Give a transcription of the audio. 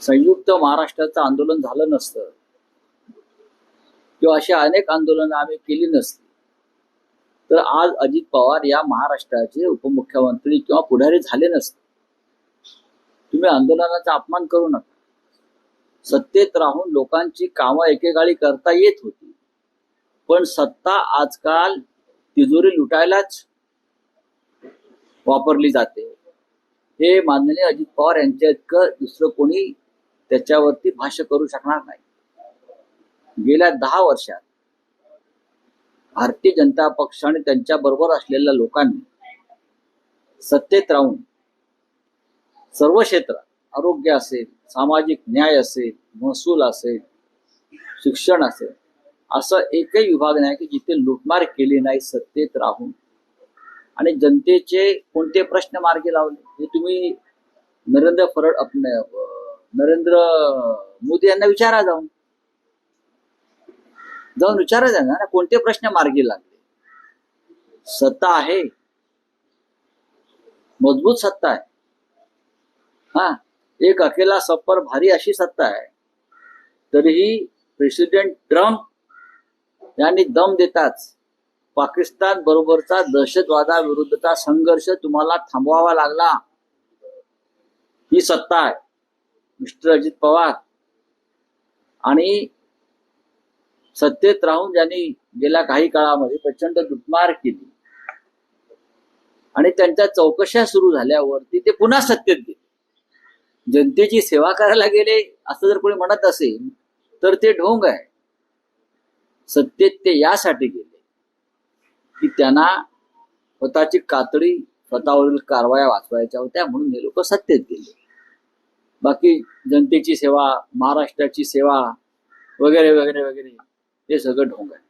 संयुक्त महाराष्ट्राचं आंदोलन झालं नसतं. किंवा अशी अनेक आंदोलनं आम्ही केली नसती. तर आज अजित पवार या महाराष्ट्राचे उपमुख्यमंत्री किंवा पुढारी झाले नसते. तुम्ही आंदोलनाचा अपमान करू नका. सत्तेत राहून लोकांची कामं एकेकाळी करता येत होती. पण सत्ता आजकाल तिजोरी लुटायलाच वापरली जाते. हे माननीय अजित पवार यांच्या इतकं दुसरं कोणी त्याच्यावरती भाष्य करू शकणार नाही. गेल्या दहा वर्षात भारतीय जनता पक्ष आणि त्यांच्या बरोबर असलेल्या लोकांनी सत्तेत राहून सर्व क्षेत्रात आरोग्य असेल सामाजिक न्याय असेल महसूल असेल शिक्षण असेल असं एकही विभाग नाही की जिथे लुटमार केली नाही सत्तेत राहून. आणि जनतेचे कोणते प्रश्न मार्गी लावले हे तुम्ही नरेंद्र फरड आपण नरेंद्र मोदी यांना विचारा जाऊन. जाऊन विचारा त्यांना ना कोणते प्रश्न मार्गी लागले? सत्ता आहे. मजबूत सत्ता आहे. हा एक अकेला सप्पर भारी अशी सत्ता आहे. तरीही प्रेसिडेंट ट्रम्प यांनी दम देताच पाकिस्तान बरोबरचा दहशतवादाविरुद्धचा संघर्ष तुम्हाला थांबवावा लागला. ही सत्ता आहे. मिस्टर अजित पवार. आणि सत्तेत राहून ज्यांनी गेल्या काही काळामध्ये प्रचंड लुटमार केली. आणि त्यांच्या चौकशा सुरू झाल्यावरती ते पुन्हा सत्तेत गेले. जनतेची सेवा करायला गेले असं जर कोणी म्हणत असेल तर ते ढोंग आहे. सत्तेत ते यासाठी गेले की त्यांना स्वतःची कातडी स्वतःवरील कारवाया वाचवायच्या होत्या म्हणून हे लोक सत्तेत गेले. बाकी जनतेची सेवा महाराष्ट्राची सेवा वगैरे वगैरे वगैरे हे सगळं ढोंग आहे.